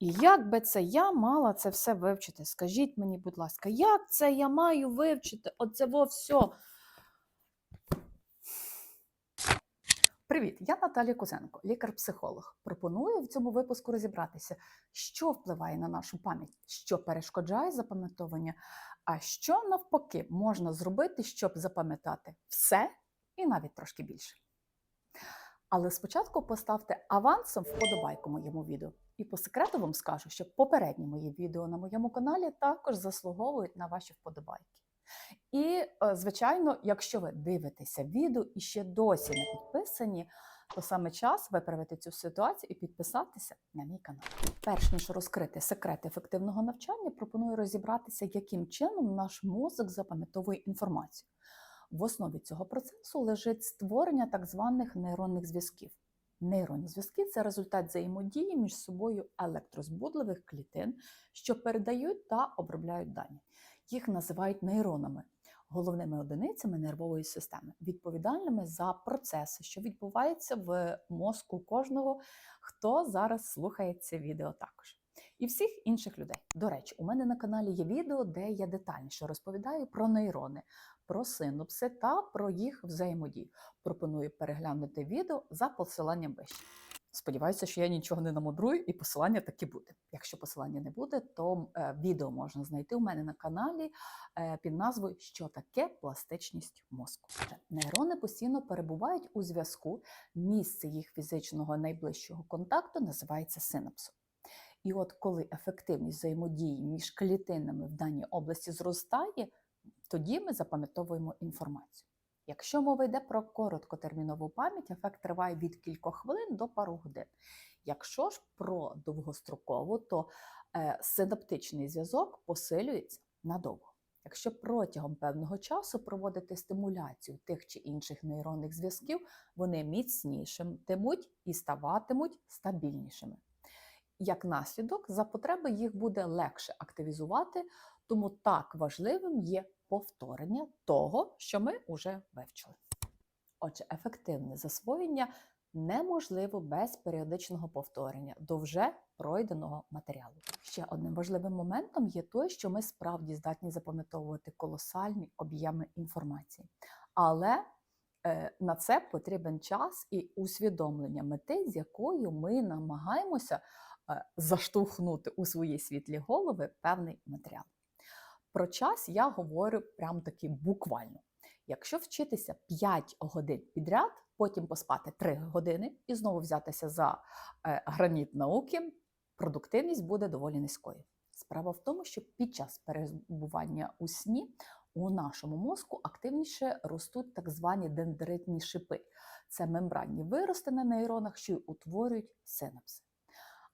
І як би це я мала це все вивчити? Скажіть мені, будь ласка, як це я маю вивчити? Оце во все. Привіт, я Наталія Кузенко, лікар-психолог. Пропоную в цьому випуску розібратися, що впливає на нашу пам'ять, що перешкоджає запам'ятовування, а що навпаки можна зробити, щоб запам'ятати все і навіть трошки більше. Але спочатку поставте авансом вподобайку моєму відео. І по секрету вам скажу, що попередні мої відео на моєму каналі також заслуговують на ваші вподобайки. І, е, звичайно, якщо ви дивитеся відео і ще досі не підписані, то саме час виправити цю ситуацію і підписатися на мій канал. Перш ніж розкрити секрет ефективного навчання, пропоную розібратися, яким чином наш мозок запам'ятовує інформацію. В основі цього процесу лежить створення так званих нейронних зв'язків. Нейронні зв'язки це результат взаємодії між собою електрозбудливих клітин, що передають та обробляють дані. Їх називають нейронами, головними одиницями нервової системи, відповідальними за процеси, що відбуваються в мозку кожного, хто зараз слухає це відео також. І всіх інших людей. До речі, у мене на каналі є відео, де я детальніше розповідаю про нейрони, про синапси та про їх взаємодію. Пропоную переглянути відео за посиланням вище. Сподіваюся, що я нічого не намудрую, і посилання таки буде. Якщо посилання не буде, то е, відео можна знайти у мене на каналі е, під назвою Що таке пластичність мозку. Нейрони постійно перебувають у зв'язку. Місце їх фізичного найближчого контакту називається синапсом. І от коли ефективність взаємодії між клітинами в даній області зростає, тоді ми запам'ятовуємо інформацію. Якщо мова йде про короткотермінову пам'ять, ефект триває від кількох хвилин до пару годин. Якщо ж про довгострокову, то е, синаптичний зв'язок посилюється надовго. Якщо протягом певного часу проводити стимуляцію тих чи інших нейронних зв'язків, вони міцнішимтимуть і ставатимуть стабільнішими. Як наслідок, за потреби їх буде легше активізувати, тому так важливим є повторення того, що ми вже вивчили. Отже, ефективне засвоєння неможливо без періодичного повторення до вже пройденого матеріалу. Ще одним важливим моментом є той, що ми справді здатні запам'ятовувати колосальні об'єми інформації. Але е, на це потрібен час і усвідомлення мети, з якою ми намагаємося е, заштовхнути у свої світлі голови певний матеріал. Про час я говорю прям таки буквально. Якщо вчитися 5 годин підряд, потім поспати 3 години і знову взятися за е, граніт науки, продуктивність буде доволі низькою. Справа в тому, що під час перебування у сні у нашому мозку активніше ростуть так звані дендритні шипи. Це мембранні вирости на нейронах, що й утворюють синапси.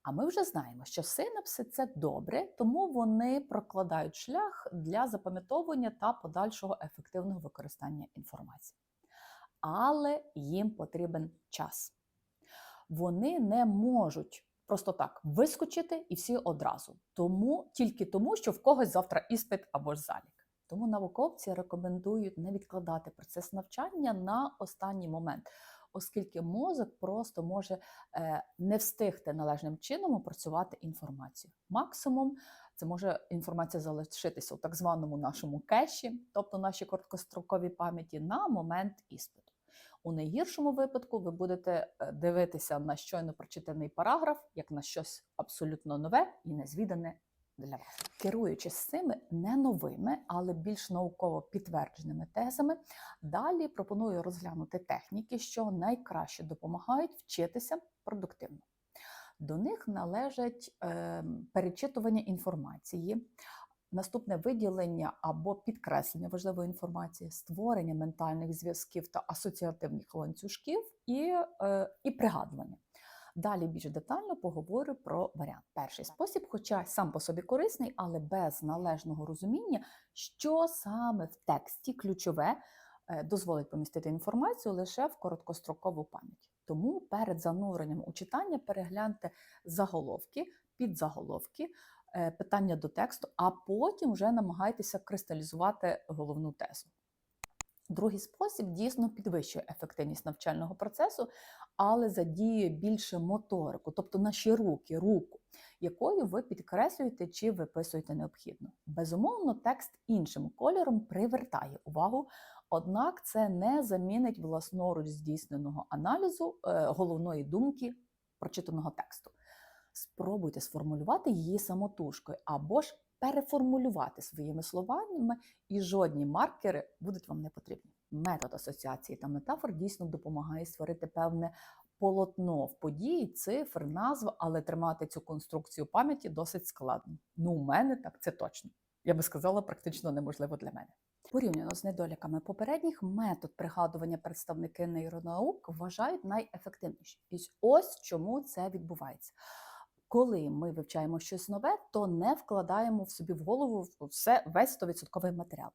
А ми вже знаємо, що синапси це добре, тому вони прокладають шлях для запам'ятовування та подальшого ефективного використання інформації. Але їм потрібен час. Вони не можуть просто так вискочити і всі одразу. Тому тільки тому, що в когось завтра іспит або ж залік. Тому науковці рекомендують не відкладати процес навчання на останній момент оскільки мозок просто може е, не встигти належним чином опрацювати інформацію. Максимум це може інформація залишитися у так званому нашому кеші, тобто нашій короткостроковій пам'яті, на момент іспиту. У найгіршому випадку ви будете е, дивитися на щойно прочитаний параграф як на щось абсолютно нове і незвідане для вас. Керуючись цими не новими, але більш науково підтвердженими тезами, далі пропоную розглянути техніки, що найкраще допомагають вчитися продуктивно. До них належать е, перечитування інформації, наступне виділення або підкреслення важливої інформації, створення ментальних зв'язків та асоціативних ланцюжків і, е, і пригадування. Далі більш детально поговорю про варіант. Перший спосіб, хоча сам по собі корисний, але без належного розуміння, що саме в тексті ключове е, дозволить помістити інформацію лише в короткострокову пам'ять. Тому перед зануренням у читання перегляньте заголовки, підзаголовки, е, питання до тексту, а потім вже намагайтеся кристалізувати головну тезу. Другий спосіб дійсно підвищує ефективність навчального процесу, але задіює більше моторику, тобто наші руки, руку. якою ви підкреслюєте чи виписуєте необхідно. Безумовно, текст іншим кольором привертає увагу, однак це не замінить власноруч здійсненого аналізу е, головної думки прочитаного тексту. Спробуйте сформулювати її самотужкою або ж переформулювати своїми словами, і жодні маркери будуть вам не потрібні. Метод асоціації та метафор дійсно допомагає створити певне полотно в події, цифр, назв, але тримати цю конструкцію пам'яті досить складно. Ну, у мене так це точно. Я би сказала, практично неможливо для мене. Порівняно з недоліками попередніх, метод пригадування представники нейронаук вважають найефективнішим. І ось чому це відбувається. Коли ми вивчаємо щось нове, то не вкладаємо в собі в голову все весь 100% матеріал.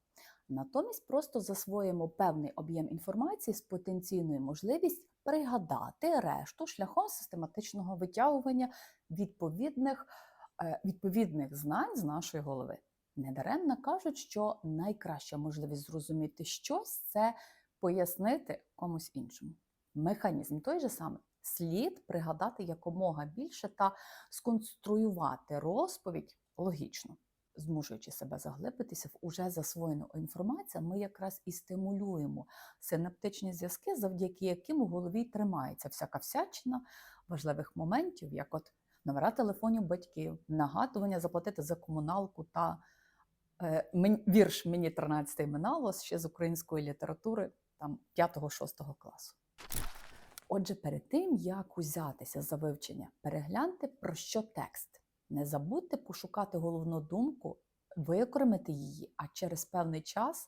Натомість просто засвоїмо певний об'єм інформації з потенційною можливістю пригадати решту шляхом систематичного витягування відповідних, е, відповідних знань з нашої голови. Недаремно кажуть, що найкраща можливість зрозуміти щось це пояснити комусь іншому. Механізм той же самий. Слід пригадати якомога більше та сконструювати розповідь логічно. Змушуючи себе заглибитися в уже засвоєну інформацію, ми якраз і стимулюємо синаптичні зв'язки, завдяки яким у голові тримається всяка всячина важливих моментів, як от номера телефонів батьків, нагадування заплатити за комуналку та е, вірш мені 13 минало ще з української літератури там 5-6 класу. Отже, перед тим, як узятися за вивчення, перегляньте про що текст. Не забудьте пошукати головну думку, виокремити її, а через певний час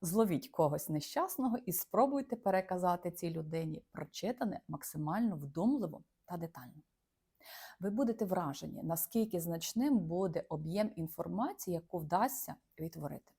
зловіть когось нещасного і спробуйте переказати цій людині прочитане максимально вдумливо та детально. Ви будете вражені, наскільки значним буде об'єм інформації, яку вдасться відтворити.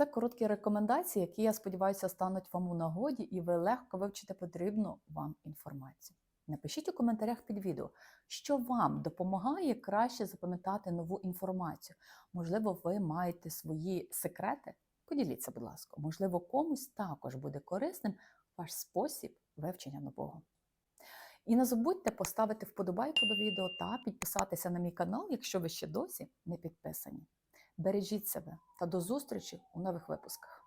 Це короткі рекомендації, які, я сподіваюся, стануть вам у нагоді, і ви легко вивчите потрібну вам інформацію. Напишіть у коментарях під відео, що вам допомагає краще запам'ятати нову інформацію. Можливо, ви маєте свої секрети. Поділіться, будь ласка, можливо, комусь також буде корисним ваш спосіб вивчення нового. І не забудьте поставити вподобайку до відео та підписатися на мій канал, якщо ви ще досі не підписані. Бережіть себе та до зустрічі у нових випусках.